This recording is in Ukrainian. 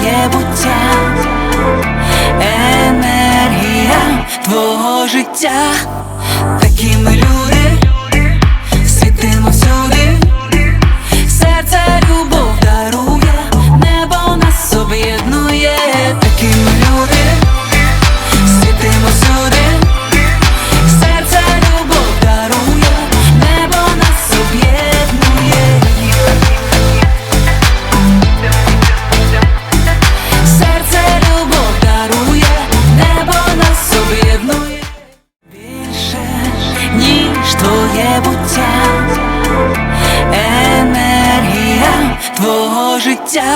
моє буття, енергія твого життя. Ніж буття, енергія твого життя,